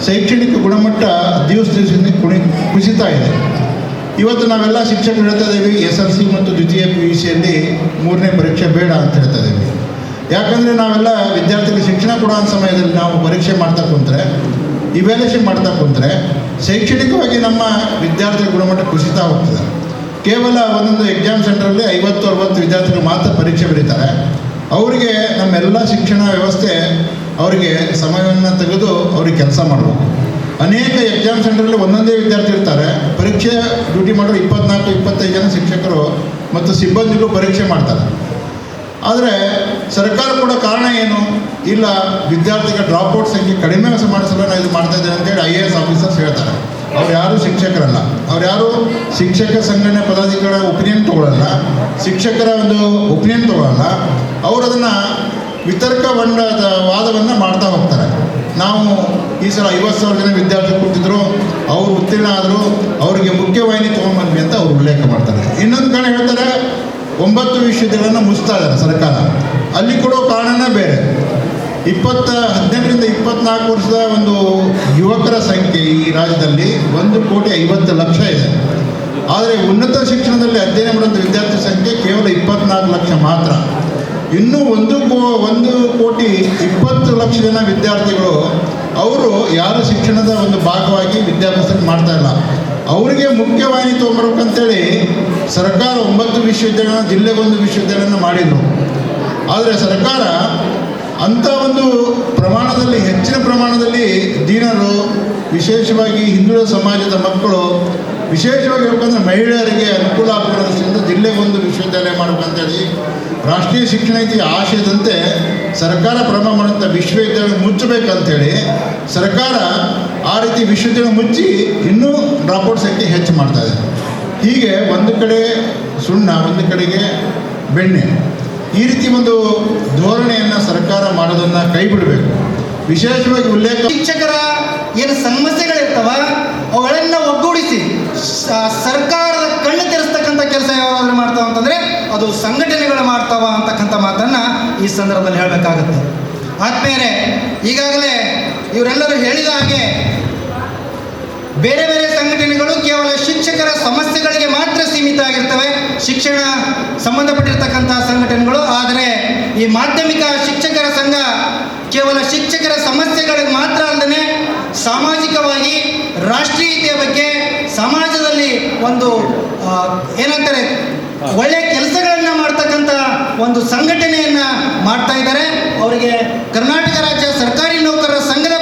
ಶೈಕ್ಷಣಿಕ ಗುಣಮಟ್ಟ ದಿವಸ ದಿವಸದಿಂದ ಕುಣಿ, ಕುಸಿತಾ ಇದೆ. ಇವತ್ತು ನಾವೆಲ್ಲ ಶಿಕ್ಷಕರು ಹೇಳ್ತಾ ಇದ್ದೀವಿ ಎಸ್ ಎಲ್ ಸಿ ಮತ್ತು ದ್ವಿತೀಯ ಪಿ ಯು ಸಿಯಲ್ಲಿ ಮೂರನೇ ಪರೀಕ್ಷೆ ಬೇಡ ಅಂತ ಹೇಳ್ತಾ ಇದ್ದೀವಿ. ಯಾಕಂದರೆ ನಾವೆಲ್ಲ ವಿದ್ಯಾರ್ಥಿಗಳಿಗೆ ಶಿಕ್ಷಣ ಕೊಡೋ ಸಮಯದಲ್ಲಿ ನಾವು ಪರೀಕ್ಷೆ ಮಾಡ್ತಾ ಕುಂತ್ರೆ ಇವ್ಯಾಲ್ಯೂಷನ್ ಮಾಡ್ತಾ ಕುಂತ್ರೆ ಶೈಕ್ಷಣಿಕವಾಗಿ ನಮ್ಮ ವಿದ್ಯಾರ್ಥಿಗಳ ಗುಣಮಟ್ಟ ಕುಸಿತಾ ಹೋಗ್ತದೆ. ಕೇವಲ ಒಂದೊಂದು ಎಕ್ಸಾಮ್ ಸೆಂಟ್ರಲ್ಲಿ ಐವತ್ತು, ಅರವತ್ತು ವಿದ್ಯಾರ್ಥಿಗಳು ಮಾತ್ರ ಪರೀಕ್ಷೆ ಬರೀತಾರೆ. ಅವರಿಗೆ ನಮ್ಮೆಲ್ಲ ಶಿಕ್ಷಣ ವ್ಯವಸ್ಥೆ ಅವರಿಗೆ ಸಮಯವನ್ನು ತೆಗೆದು ಅವ್ರಿಗೆ ಕೆಲಸ ಮಾಡಬೇಕು. ಅನೇಕ ಎಕ್ಸಾಮ್ ಸೆಂಟ್ರಲ್ಲಿ ಒಂದೊಂದೇ ವಿದ್ಯಾರ್ಥಿ ಇರ್ತಾರೆ. ಪರೀಕ್ಷೆ ಡ್ಯೂಟಿ ಮಾಡೋ ಇಪ್ಪತ್ನಾಲ್ಕು, ಇಪ್ಪತ್ತೈದು ಜನ ಶಿಕ್ಷಕರು ಮತ್ತು ಸಿಬ್ಬಂದಿಗಳು ಪರೀಕ್ಷೆ ಮಾಡ್ತಾರೆ. ಆದರೆ ಸರ್ಕಾರ ಕೂಡ ಕಾರಣ ಏನು? ಇಲ್ಲ ವಿದ್ಯಾರ್ಥಿಗಳ ಡ್ರಾಪ್ಔಟ್ ಸಂಖ್ಯೆ ಕಡಿಮೆ ಮಾಡಿಸಲು ನಾನು ಇದು ಮಾಡ್ತಾ ಇದ್ದೇವೆ ಅಂತೇಳಿ ಐ ಎ ಎಸ್ ಆಫೀಸರ್ಸ್ ಹೇಳ್ತಾರೆ. ಅವ್ರು ಯಾರು ಶಿಕ್ಷಕರಲ್ಲ. ಅವ್ರು ಯಾರು ಶಿಕ್ಷಕ ಸಂಘಟನೆ ಪದಾಧಿಕಾರಿಗಳ ಒಪಿನಿಯನ್ ತಗೊಳ್ಳಲ್ಲ ಶಿಕ್ಷಕರ ಒಂದು ಒಪಿನಿಯನ್ ತಗೊಳ್ಳಲ್ಲ ಅವರು ಅದನ್ನು ವಿತರ್ಕ ಬಂಡದ ವಾದವನ್ನು ಮಾಡ್ತಾ ಹೋಗ್ತಾರೆ. ನಾವು ಈ ಸಲ ಐವತ್ತು ಸಾವಿರ ಜನ ವಿದ್ಯಾರ್ಥಿ ಕೂತಿದ್ರು. ಅವರು ಉತ್ತೀರ್ಣ ಆದರು. ಅವರಿಗೆ ಮುಖ್ಯವಾಹಿನಿ ತೊಗೊಂಬಂದ್ವಿ ಅಂತ ಅವ್ರು ಉಲ್ಲೇಖ ಮಾಡ್ತಾರೆ. ಇನ್ನೊಂದು ಕಡೆ ಹೇಳ್ತಾರೆ, ಒಂಬತ್ತು ವಿಶ್ವವಿದ್ಯಾಲಯನ ಮುಚ್ತಾ ಇದ್ದಾರೆ ಸರ್ಕಾರ. ಅಲ್ಲಿ ಕೊಡೋ ಕಾರಣನೇ ಬೇರೆ. ಇಪ್ಪತ್ತ ಹದಿನೆಂಟರಿಂದ ಇಪ್ಪತ್ನಾಲ್ಕು ವರ್ಷದ ಒಂದು ಯುವಕರ ಸಂಖ್ಯೆ ಈ ರಾಜ್ಯದಲ್ಲಿ ಒಂದು ಕೋಟಿ ಐವತ್ತು ಲಕ್ಷ ಇದೆ. ಆದರೆ ಉನ್ನತ ಶಿಕ್ಷಣದಲ್ಲಿ ಅಧ್ಯಯನ ಮಾಡುವಂಥ ವಿದ್ಯಾರ್ಥಿ ಸಂಖ್ಯೆ ಕೇವಲ ಇಪ್ಪತ್ನಾಲ್ಕು ಲಕ್ಷ ಮಾತ್ರ. ಇನ್ನೂ ಒಂದು ಕೋ, ಒಂದು ಕೋಟಿ ಇಪ್ಪತ್ತು ಲಕ್ಷ ಜನ ವಿದ್ಯಾರ್ಥಿಗಳು ಅವರು ಯಾರು ಶಿಕ್ಷಣದ ಒಂದು ಭಾಗವಾಗಿ ವಿದ್ಯಾಭ್ಯಾಸ ಮಾಡ್ತಾ ಇಲ್ಲ. ಅವರಿಗೆ ಮುಖ್ಯವಾಹಿನಿ ತೊಗೊಂಬರ್ಬೇಕಂತೇಳಿ ಸರ್ಕಾರ ಒಂಬತ್ತು ವಿಶ್ವವಿದ್ಯಾಲಯ ಜಿಲ್ಲೆಗೊಂದು ವಿಶ್ವವಿದ್ಯಾಲಯನ ಮಾಡಿದರು. ಆದರೆ ಸರ್ಕಾರ ಅಂಥ ಒಂದು ಪ್ರಮಾಣದಲ್ಲಿ, ಹೆಚ್ಚಿನ ಪ್ರಮಾಣದಲ್ಲಿ ದೀನರು, ವಿಶೇಷವಾಗಿ ಹಿಂದುಳಿದ ಸಮಾಜದ ಮಕ್ಕಳು, ವಿಶೇಷವಾಗಿ ಹೇಳ್ಬೇಕಂದ್ರೆ ಮಹಿಳೆಯರಿಗೆ ಅನುಕೂಲ ಆಗೋ ದೃಷ್ಟಿಯಿಂದ ಜಿಲ್ಲೆಗೊಂದು ವಿಶ್ವವಿದ್ಯಾಲಯ ಮಾಡ್ಬೇಕಂತೇಳಿ ರಾಷ್ಟ್ರೀಯ ಶಿಕ್ಷಣ ನೀತಿ ಆಶಯದಂತೆ ಸರ್ಕಾರ ಪ್ರಮ ಮಾಡುವಂಥ ವಿಶ್ವವಿದ್ಯಾಲಯ ಮುಚ್ಚಬೇಕಂತೇಳಿ ಸರ್ಕಾರ ಆ ರೀತಿ ವಿಶ್ವವಿದ್ಯಾಲಯ ಮುಚ್ಚಿ ಇನ್ನೂ ಡ್ರಾಪ್ಔಟ್ ಸಂಖ್ಯೆ ಹೆಚ್ಚು ಮಾಡ್ತಾ ಇದೆ. ಹೀಗೆ ಒಂದು ಕಡೆ ಸುಣ್ಣ, ಒಂದು ಕಡೆಗೆ ಬೆಣ್ಣೆ. ಈ ರೀತಿ ಒಂದು ಧೋರಣೆಯನ್ನು ಸರ್ಕಾರ ಮಾಡೋದನ್ನ ಕೈ ಬಿಡಬೇಕು ವಿಶೇಷವಾಗಿ ಉಲ್ಲೇಖ ಶಿಕ್ಷಕರ ಏನು ಸಮಸ್ಯೆಗಳಿರ್ತಾವ, ಅವುಗಳನ್ನು ಒಗ್ಗೂಡಿಸಿ ಸರ್ಕಾರದ ಕಣ್ಣು ತೆರೆಸ್ತಕ್ಕಂಥ ಕೆಲಸ ಯಾವಾಗಲೂ ಮಾಡ್ತಾವ ಅಂತಂದ್ರೆ ಅದು ಸಂಘಟನೆಗಳು ಮಾಡ್ತಾವ ಅಂತಕ್ಕಂಥ ಮಾತನ್ನ ಈ ಸಂದರ್ಭದಲ್ಲಿ ಹೇಳಬೇಕಾಗುತ್ತೆ. ಆದ್ಮೇಲೆ ಈಗಾಗಲೇ ಇವರೆಲ್ಲರೂ ಹೇಳಿದ ಹಾಗೆ ಬೇರೆ ಬೇರೆ ಸಂಘಟನೆಗಳು ಕೇವಲ ಶಿಕ್ಷಕರ ಸಮಸ್ಯೆಗಳಿಗೆ ಮಾತ್ರ ಸೀಮಿತ ಆಗಿರ್ತವೆ. ಶಿಕ್ಷಣ ಸಂಬಂಧಪಟ್ಟಿರ್ತಕ್ಕಂತಹ ಸಂಘಟನೆಗಳು, ಆದರೆ ಈ ಮಾಧ್ಯಮಿಕ ಶಿಕ್ಷಕರ ಸಂಘ ಕೇವಲ ಶಿಕ್ಷಕರ ಸಮಸ್ಯೆಗಳಿಗೆ ಮಾತ್ರ ಅಲ್ಲದೆ ಸಾಮಾಜಿಕವಾಗಿ ರಾಷ್ಟ್ರೀಯತೆಯ ಬಗ್ಗೆ ಸಮಾಜದಲ್ಲಿ ಒಂದು ಏನಂತಾರೆ ಒಳ್ಳೆಯ ಕೆಲಸಗಳನ್ನು ಮಾಡ್ತಕ್ಕಂಥ ಒಂದು ಸಂಘಟನೆಯನ್ನ ಮಾಡ್ತಾ ಇದ್ದಾರೆ. ಅವರಿಗೆ ಕರ್ನಾಟಕ ರಾಜ್ಯ ಸರ್ಕಾರಿ ನೌಕರರ ಸಂಘದ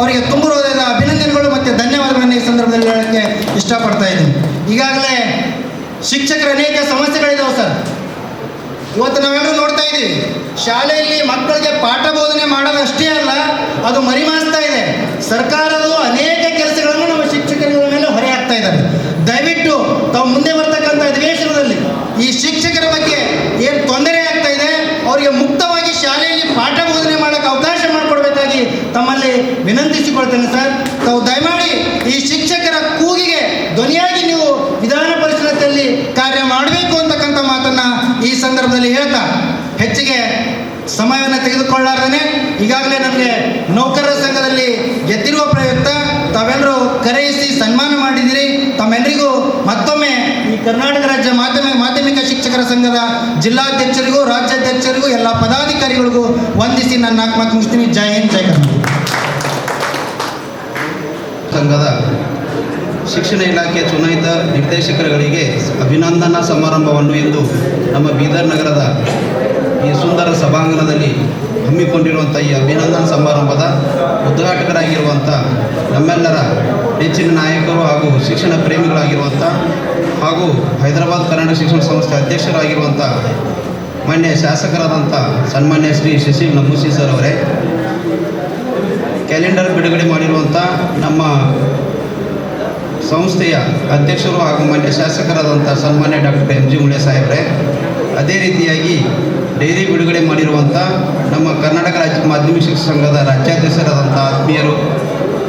ಅವರಿಗೆ ತುಂಬ ಅಭಿನಂದನೆಗಳು ಮತ್ತು ಧನ್ಯವಾದಗಳನ್ನು ಈ ಸಂದರ್ಭದಲ್ಲಿ ಹೇಳೋಕ್ಕೆ ಇಷ್ಟಪಡ್ತಾ ಇದ್ದೀನಿ. ಈಗಾಗಲೇ ಶಿಕ್ಷಕರ ಅನೇಕ ಸಮಸ್ಯೆಗಳಿದ್ದಾವೆ ಸರ್. ಇವತ್ತು ನಾವೆಲ್ಲರೂ ನೋಡ್ತಾ ಇದ್ದೀವಿ. ಶಾಲೆಯಲ್ಲಿ ಮಕ್ಕಳಿಗೆ ಪಾಠ ಬೋಧನೆ ಮಾಡೋದಷ್ಟೇ ಅಲ್ಲ, ಅದು ಮರಿಮಾಸ್ತಾ ಇದೆ. ಸರ್ಕಾರವು ಅನೇಕ ಕೆಲಸಗಳನ್ನು ನಮ್ಮ ಶಿಕ್ಷಕರ ಮೇಲೆ ಹೊರೆ ಹಾಕ್ತಾ ಇದ್ದಾರೆ. ದಯವಿಟ್ಟು ತಾವು ಮುಂದೆ ಬರ್ತಕ್ಕಂಥ ಅಧಿವೇಶನದಲ್ಲಿ ಈ ಶಿಕ್ಷಕರ ಬಗ್ಗೆ ಏನು ತೊಂದರೆ ಆಗ್ತಾ ಇದೆ, ಅವರಿಗೆ ಮುಕ್ತವಾಗಿ ಶಾಲೆಯಲ್ಲಿ ಪಾಠ ಬೋಧನೆ ಮಾಡೋಕ್ಕೆ ಅವಕಾಶ ಮಾಡಿಕೊಡ್ಬೇಕಾಗಿ ವಿನಂತಿಸಿಕೊಳ್ತೇನೆ ಸರ್. ತಾವು ದಯಮಾಡಿ ಈ ಶಿಕ್ಷಕರ ಕೂಗಿಗೆ ಧ್ವನಿಯಾಗಿ ನೀವು ವಿಧಾನ ಪರಿಷತ್ತಲ್ಲಿ ಕಾರ್ಯ ಮಾಡಬೇಕು ಅಂತಕ್ಕಂಥ ಮಾತನ್ನ ಈ ಸಂದರ್ಭದಲ್ಲಿ ಹೇಳ್ತಾ ಹೆಚ್ಚಿಗೆ ಸಮಯವನ್ನು ತೆಗೆದುಕೊಳ್ಳಾರ್ದೇನೆ ಈಗಾಗಲೇ ನಮಗೆ ನೌಕರರ ಸಂಘದಲ್ಲಿ ಗೆದ್ದಿರುವ ಪ್ರಯುಕ್ತ ತಾವೆಲ್ಲರೂ ಕರೆಯಿಸಿ ಸನ್ಮಾನ ಮಾಡಿದಿರಿ. ತಮ್ಮೆಲ್ಲರಿಗೂ ಮತ್ತೊಮ್ಮೆ ಈ ಕರ್ನಾಟಕ ರಾಜ್ಯ ಮಾಧ್ಯಮಿಕ ಮಾಧ್ಯಮಿಕ ಶಿಕ್ಷಕರ ಸಂಘದ ಜಿಲ್ಲಾಧ್ಯಕ್ಷರಿಗೂ, ರಾಜ್ಯಾಧ್ಯಕ್ಷರಿಗೂ, ಎಲ್ಲ ಪದಾಧಿಕಾರಿಗಳಿಗೂ ವಂದಿಸಿ ನನ್ನ ನಾಲ್ಕು ಮುಗಿಸ್ತೀನಿ. ಜೈ ಹಿಂದ್, ಜೈ ಕರ್ನಾಟಕ. ಸಂಘದ ಶಿಕ್ಷಣ ಇಲಾಖೆ ಚುನಾಯಿತ ನಿರ್ದೇಶಕರುಗಳಿಗೆ ಅಭಿನಂದನಾ ಸಮಾರಂಭವನ್ನು ಇಂದು ನಮ್ಮ ಬೀದರ್ ನಗರದ ಈ ಸುಂದರ ಸಭಾಂಗಣದಲ್ಲಿ ಹಮ್ಮಿಕೊಂಡಿರುವಂಥ ಈ ಅಭಿನಂದನಾ ಸಮಾರಂಭದ ಉದ್ಘಾಟಕರಾಗಿರುವಂಥ ನಮ್ಮೆಲ್ಲರ ನೆಚ್ಚಿನ ನಾಯಕರು ಹಾಗೂ ಶಿಕ್ಷಣ ಪ್ರೇಮಿಗಳಾಗಿರುವಂಥ ಹಾಗೂ ಹೈದರಾಬಾದ್ ಕನ್ನಡ ಶಿಕ್ಷಣ ಸಂಸ್ಥೆ ಅಧ್ಯಕ್ಷರಾಗಿರುವಂಥ ಮಾನ್ಯ ಶಾಸಕರಾದಂಥ ಸನ್ಮಾನ್ಯ ಶ್ರೀ ಶಶಿ ನಮೂಸಿ ಸರ್ ಅವರೇ ಕ್ಯಾಲೆಂಡರ್ ಬಿಡುಗಡೆ ಮಾಡಿರುವಂಥ ನಮ್ಮ ಸಂಸ್ಥೆಯ ಅಧ್ಯಕ್ಷರು ಹಾಗೂ ಮಾನ್ಯ ಶಾಸಕರಾದಂಥ ಸನ್ಮಾನ್ಯ ಡಾಕ್ಟರ್ ಎಂ ಜಿ ಮುಳೆ ಸಾಹೇಬ್ರೆ, ಅದೇ ರೀತಿಯಾಗಿ ಡೈರಿ ಬಿಡುಗಡೆ ಮಾಡಿರುವಂಥ ನಮ್ಮ ಕರ್ನಾಟಕ ರಾಜ್ಯ ಮಾಧ್ಯಮಿಕ ಶಿಕ್ಷಣ ಸಂಘದ ರಾಜ್ಯಾಧ್ಯಕ್ಷರಾದಂಥ ಆತ್ಮೀಯರು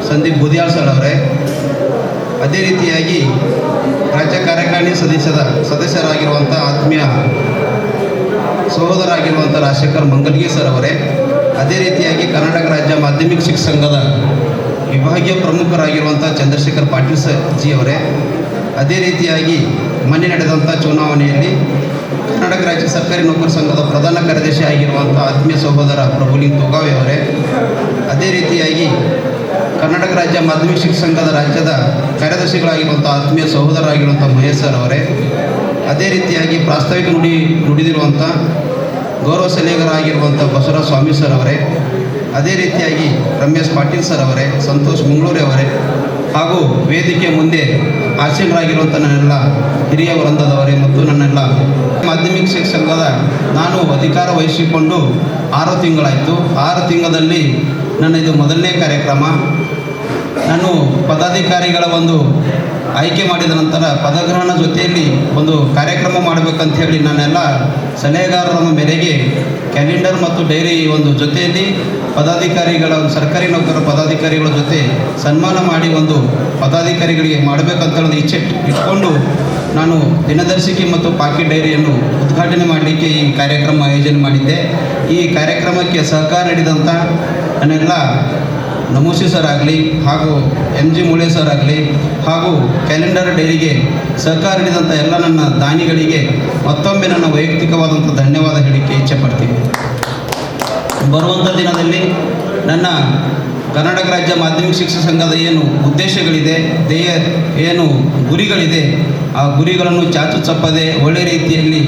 ಸಂದೀಪ್ ಬುದಿಯಾಳ್ ಸರ್ ಅವರೇ, ಅದೇ ರೀತಿಯಾಗಿ ರಾಜ್ಯ ಕಾರ್ಯಕಾರಿಣಿ ಸದಸ್ಯದ ಸದಸ್ಯರಾಗಿರುವಂಥ ಆತ್ಮೀಯ ಸಹೋದರಾಗಿರುವಂಥ ರಾಜಶೇಖರ್ ಮಂಗಲ್ಗಿ ಸರ್ ಅವರೇ ಅದೇ ರೀತಿಯಾಗಿ ಕರ್ನಾಟಕ ರಾಜ್ಯ ಮಾಧ್ಯಮಿಕ ಶಿಕ್ಷಣ ಸಂಘದ ವಿಭಾಗೀಯ ಪ್ರಮುಖರಾಗಿರುವಂಥ ಚಂದ್ರಶೇಖರ್ ಪಾಟೀಲ್ ಜಿ ಅವರೇ, ಅದೇ ರೀತಿಯಾಗಿ ಮೊನ್ನೆ ನಡೆದಂಥ ಚುನಾವಣೆಯಲ್ಲಿ ಕರ್ನಾಟಕ ರಾಜ್ಯ ಸರ್ಕಾರಿ ನೌಕರ ಸಂಘದ ಪ್ರಧಾನ ಕಾರ್ಯದರ್ಶಿ ಆಗಿರುವಂಥ ಆತ್ಮೀಯ ಸಹೋದರ ಪ್ರಭುಲಿಂಗ್ ತೊಗಾವೆ ಅವರೇ, ಅದೇ ರೀತಿಯಾಗಿ ಕರ್ನಾಟಕ ರಾಜ್ಯ ಮಾಧ್ಯಮಿಕ ಶಿಕ್ಷಣ ಸಂಘದ ರಾಜ್ಯದ ಕಾರ್ಯದರ್ಶಿಗಳಾಗಿರುವಂಥ ಆತ್ಮೀಯ ಸಹೋದರರಾಗಿರುವಂಥ ಮಹೇಶ್ ಸರ್ ಅವರೇ, ಅದೇ ರೀತಿಯಾಗಿ ಪ್ರಾಸ್ತಾವಿಕ ನುಡಿ ನುಡಿದಿರುವಂಥ ಗೌರವ ಸಲಹೆಗಾರರಾಗಿರುವಂಥ ಬಸವರಾಜ ಸ್ವಾಮಿ ಸರ್ ಅವರೇ, ಅದೇ ರೀತಿಯಾಗಿ ರಮೇಶ್ ಪಾಟೀಲ್ ಸರ್ ಅವರೇ, ಸಂತೋಷ್ ಮುಂಗ್ಳೂರಿ ಅವರೇ, ಹಾಗೂ ವೇದಿಕೆ ಮುಂದೆ ಆಸೀನರಾಗಿರುವಂಥ ನನ್ನೆಲ್ಲ ಹಿರಿಯ ವೃಂದದವರೇ ಮತ್ತು ನನ್ನೆಲ್ಲ ಮಾಧ್ಯಮಿಕ ಶಿಕ್ಷಣದ ನಾನು ಅಧಿಕಾರ ವಹಿಸಿಕೊಂಡು ಆರು ತಿಂಗಳಾಯಿತು. ಆರು ತಿಂಗಳಲ್ಲಿ ನನ್ನ ಇದು ಮೊದಲನೇ ಕಾರ್ಯಕ್ರಮ. ನಾನು ಪದಾಧಿಕಾರಿಗಳ ಒಂದು ಆಯ್ಕೆ ಮಾಡಿದ ನಂತರ ಪದಗ್ರಹಣ ಜೊತೆಯಲ್ಲಿ ಒಂದು ಕಾರ್ಯಕ್ರಮ ಮಾಡಬೇಕಂತ ಹೇಳಿ ನಾನೆಲ್ಲ ಸಲಹೆಗಾರರ ಮೇರೆಗೆ ಕ್ಯಾಲೆಂಡರ್ ಮತ್ತು ಡೈರಿ ಒಂದು ಜೊತೆಯಲ್ಲಿ ಪದಾಧಿಕಾರಿಗಳ, ಸರ್ಕಾರಿ ನೌಕರ ಪದಾಧಿಕಾರಿಗಳ ಜೊತೆ ಸನ್ಮಾನ ಮಾಡಿ ಒಂದು ಪದಾಧಿಕಾರಿಗಳಿಗೆ ಮಾಡಬೇಕಂತ ಒಂದು ಇಚ್ಛೆ ಇಟ್ಕೊಂಡು ನಾನು ದಿನದರ್ಶಿಕೆ ಮತ್ತು ಪಾಕೆಟ್ ಡೈರಿಯನ್ನು ಉದ್ಘಾಟನೆ ಮಾಡಲಿಕ್ಕೆ ಈ ಕಾರ್ಯಕ್ರಮ ಆಯೋಜನೆ ಮಾಡಿದ್ದೆ. ಈ ಕಾರ್ಯಕ್ರಮಕ್ಕೆ ಸಹಕಾರ ನೀಡಿದಂಥ ನನ್ನೆಲ್ಲ ನಮೋಸಿ ಸರ್ ಆಗಲಿ ಹಾಗೂ ಎಂ ಜಿ ಮುಳೆ ಸರ್ ಆಗಲಿ ಹಾಗೂ ಕ್ಯಾಲೆಂಡರ್ ಡೈರಿಗೆ ಸಹಕಾರ ನೀಡಿದಂಥ ಎಲ್ಲ ನನ್ನ ದಾನಿಗಳಿಗೆ ಮತ್ತೊಮ್ಮೆ ನನ್ನ ವೈಯಕ್ತಿಕವಾದಂಥ ಧನ್ಯವಾದ ಹೇಳಿಕೆ ಇಚ್ಛೆ ಪಡ್ತೀನಿ. ಬರುವಂಥ ದಿನದಲ್ಲಿ ನನ್ನ ಕರ್ನಾಟಕ ರಾಜ್ಯ ಮಾಧ್ಯಮಿಕ ಶಿಕ್ಷಣ ಸಂಘದ ಏನು ಉದ್ದೇಶಗಳಿದೆ ದೇಹ ಏನು ಗುರಿಗಳಿದೆ, ಆ ಗುರಿಗಳನ್ನು ಚಾಚು ಚಪ್ಪದೆ ಒಳ್ಳೆ ರೀತಿಯಲ್ಲಿ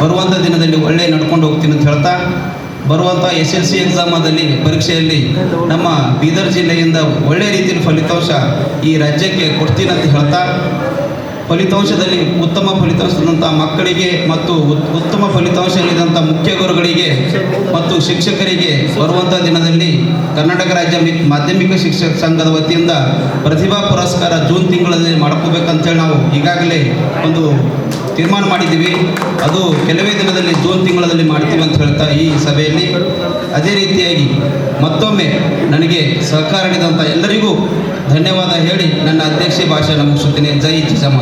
ಬರುವಂಥ ದಿನದಲ್ಲಿ ಒಳ್ಳೆ ನಡ್ಕೊಂಡು ಹೋಗ್ತೀನಿ ಅಂತ ಹೇಳ್ತಾ ಬರುವಂಥ ಎಸ್ ಎಲ್ ಸಿ ಎಕ್ಸಾಮದಲ್ಲಿ ಪರೀಕ್ಷೆಯಲ್ಲಿ ನಮ್ಮ ಬೀದರ್ ಜಿಲ್ಲೆಯಿಂದ ಒಳ್ಳೆ ರೀತಿಯಲ್ಲಿ ಫಲಿತಾಂಶ ಈ ರಾಜ್ಯಕ್ಕೆ ಕೊಡ್ತೀನಿ ಅಂತ ಹೇಳ್ತಾ, ಫಲಿತಾಂಶದಲ್ಲಿ ಉತ್ತಮ ಫಲಿತಾಂಶ ತಂದಂಥ ಮಕ್ಕಳಿಗೆ ಮತ್ತು ಉತ್- ಉತ್ತಮ ಫಲಿತಾಂಶ ನೀಡಿದಂಥ ಮುಖ್ಯ ಗುರುಗಳಿಗೆ ಮತ್ತು ಶಿಕ್ಷಕರಿಗೆ ಬರುವಂಥ ದಿನದಲ್ಲಿ ಕರ್ನಾಟಕ ರಾಜ್ಯ ಮಾಧ್ಯಮಿಕ ಶಿಕ್ಷಕ ಸಂಘದ ವತಿಯಿಂದ ಪ್ರತಿಭಾ ಪುರಸ್ಕಾರ ಜೂನ್ ತಿಂಗಳಲ್ಲಿ ಮಾಡ್ಕೋಬೇಕಂತೇಳಿ ನಾವು ಈಗಾಗಲೇ ಒಂದು ತೀರ್ಮಾನ ಮಾಡಿದ್ದೀವಿ. ಅದು ಕೆಲವೇ ದಿನದಲ್ಲಿ ಜೂನ್ ತಿಂಗಳಲ್ಲಿ ಮಾಡ್ತೀವಿ ಅಂತ ಹೇಳ್ತಾ ಈ ಸಭೆಯಲ್ಲಿ. ಅದೇ ರೀತಿಯಾಗಿ ಮತ್ತೊಮ್ಮೆ ನನಗೆ ಸಹಕಾರ ನೀಡಿದಂಥ ಎಲ್ಲರಿಗೂ ಧನ್ಯವಾದ ಹೇಳಿ ನನ್ನ ಅಧ್ಯಕ್ಷ ಭಾಷೆ ಮುಗಿಸುತ್ತೇನೆ. ಜೈ ಜಿಜಾಮ